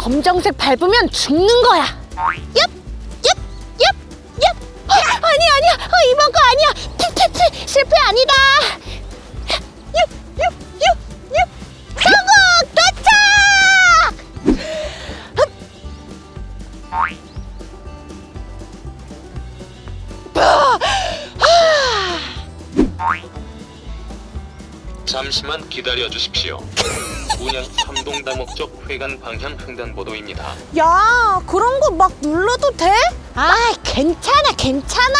검정색 밟으면 죽는 거야. 얍, 얍, 얍, 얍. 어, 아니 아니야. 어, 이번 거 아니야. 피피피 실패 아니다. 잠시만 기다려 주십시오. 운영 삼동 다목적 회관 방향 횡단보도입니다. 야, 그런 거 막 눌러도 돼? 아, 괜찮아, 괜찮아.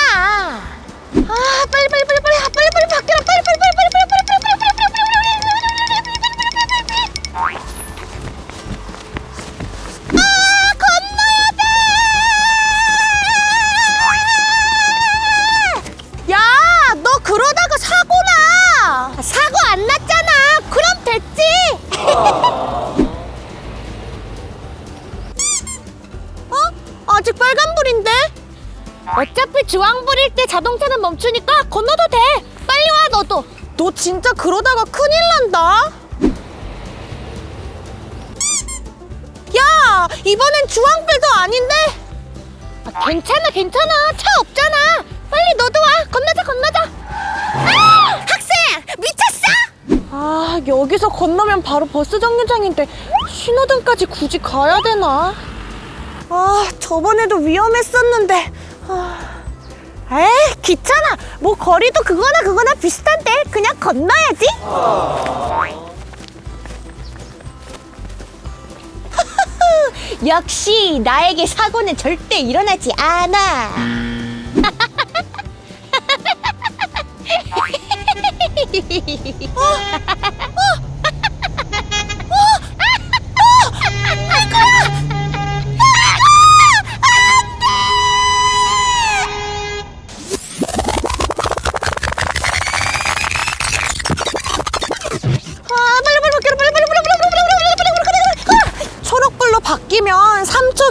아, 빨리 빨리 빨리 빨리 아, 빨리 아직 빨간불인데? 어차피 주황불일 때 자동차는 멈추니까 건너도 돼. 빨리 와 너도. 너 진짜 그러다가 큰일 난다. 야, 이번엔 주황불도 아닌데? 아, 괜찮아, 괜찮아. 차 없잖아. 빨리 너도 와. 건너자, 건너자. 아! 학생, 미쳤어? 아, 여기서 건너면 바로 버스 정류장인데 신호등까지 굳이 가야 되나? 아, 저번에도 위험했었는데. 아, 에이, 귀찮아. 뭐 거리도 그거나 그거나 비슷한데 그냥 건너야지. 역시 나에게 사고는 절대 일어나지 않아.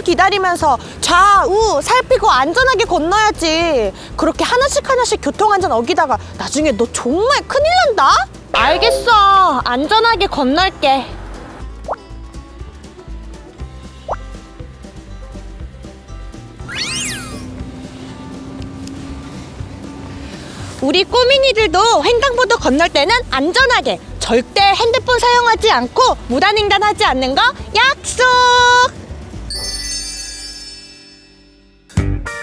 바뀌면 3초 기다리면서 좌우 살피고 안전하게 건너야지. 그렇게 하나씩 하나씩 교통안전 어기다가 나중에 너 정말 큰일 난다? 알겠어. 안전하게 건널게. 우리 꼬민이들도 횡단보도 건널 때는 안전하게 절대 핸드폰 사용하지 않고 무단횡단하지 않는 거 약속! Thank you.